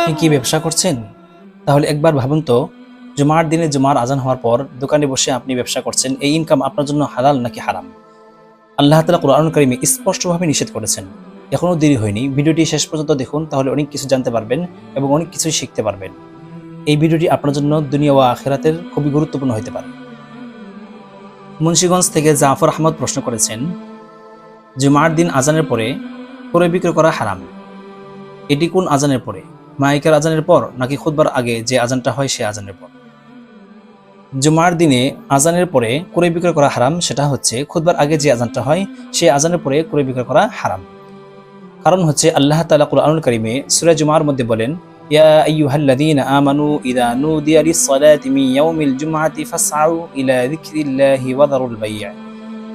আপনি কি ব্যবসা করছেন? তাহলে একবার ভাবুন তো, জুমার দিনে জুমার আজান হওয়ার পর দোকানে বসে আপনি ব্যবসা করছেন, এই ইনকাম আপনার জন্য হালাল নাকি হারাম? আল্লাহ তালা কোরআন করিমে স্পষ্টভাবে নিষেধ করেছেন। এখনও দেরি হয়নি। ভিডিওটি শেষ পর্যন্ত দেখুন, তাহলে অনেক কিছু জানতে পারবেন এবং অনেক কিছুই শিখতে পারবেন। এই ভিডিওটি আপনার জন্য দুনিয়া ও আখেরাতের খুবই গুরুত্বপূর্ণ হতে পারে। মুন্সীগঞ্জ থেকে জাফর আহমদ প্রশ্ন করেছেন, জুমার দিন আজানের পরে ক্রয় বিক্রয় করা হারাম? এটি কোন আজানের পরে? মাইকের আজানের পর নাকি খুদবার আগে যে আজানটা হয় সে আজানের পর? জুমার দিনে আজানের পরে ক্রয় বিক্রয় করা হারাম, সেটা হচ্ছে খুদবার আগে যে আজানটা হয় সেই আজানের পরে ক্রয় বিক্রয় করা হারাম। কারণ হচ্ছে আল্লাহ তাআলা কুরআনুল কারীমে সূরা জুমার মধ্যে বলেন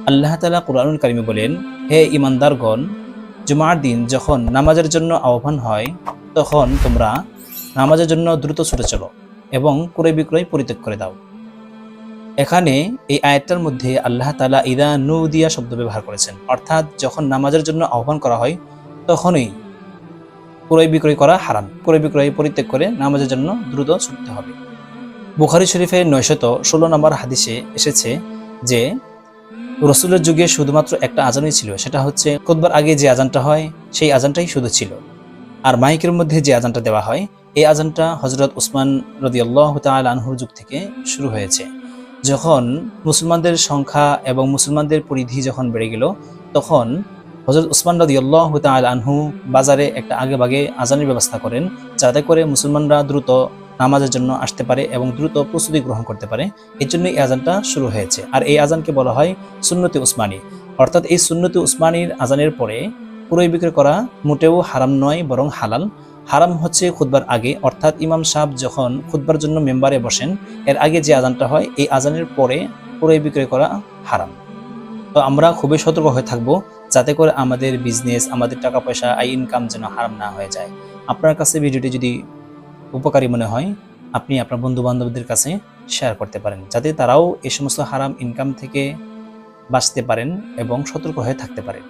আল্লাহ কুরআনুল বলেন, হে জুমার দিন যখন নামাজের জন্য আহ্বান হয় তখন তোমরা নামাজের জন্য দ্রুত ছুটে চলো এবং ক্রয় বিক্রয় পরিত্যাগ করে দাও। এখানে এই আয়াতটার মধ্যে আল্লাহ তালা ইদা নুদিয়া শব্দ ব্যবহার করেছেন। অর্থাৎ যখন নামাজের জন্য আহ্বান করা হয়, তখনই ক্রয় বিক্রয় করা হারাম। ক্রয় বিক্রয় পরিত্যাগ করে নামাজের জন্য দ্রুত ছুটতে হবে। বুখারি শরীফের নয়শত ষোলো নম্বর হাদিসে এসেছে যে, রসুলের যুগে শুধুমাত্র একটা আজানই ছিল। সেটা হচ্ছে, খুতবার আগে যে আজানটা হয়, সেই আজানটাই শুধু ছিল। আর মাইকের মধ্যে যে আজানটা দেওয়া হয়, এই আজানটা হজরত উসমান রদিয়াল্লাহ তাল আনহুর যুগ থেকে শুরু হয়েছে। যখন মুসলমানদের সংখ্যা এবং মুসলমানদের পরিধি যখন বেড়ে গেল, তখন হজরত উসমান রদিয়াল্লাহ তাল আনহু বাজারে একটা আগে বাগে আজানের ব্যবস্থা করেন, যাতে করে মুসলমানরা দ্রুত নামাজের জন্য আসতে পারে এবং দ্রুত প্রস্তুতি গ্রহণ করতে পারে। এর জন্য এই আজানটা শুরু হয়েছে। আর এই আজানকে বলা হয় সুন্নতি উসমানী। অর্থাৎ এই সুন্নতি উসমানীর আজানের পরে ক্রয় বিক্রয় করা মোটেও হারাম নয়, বরং হালাল। হারাম হচ্ছে খুতবার আগে, অর্থাৎ ইমাম সাহেব যখন খুতবার জন্য মেম্বারে বসেন, এর আগে যে আজানটা হয়, এই আজানের পরে ক্রয় বিক্রয় করা হারাম। তো আমরা খুবই সতর্ক হয়ে থাকব, যাতে করে আমাদের বিজনেস আমাদের টাকা পয়সা আই ইনকাম যেন হারাম না হয়ে যায়। আপনার কাছে ভিডিওটি যদি উপকারী মনে হয়, আপনি আপনার বন্ধু বান্ধবদের কাছে শেয়ার করতে পারেন, যাতে তারাও এই সমস্ত হারাম ইনকাম থেকে বাঁচতে পারেন এবং সতর্ক হয়ে থাকতে পারেন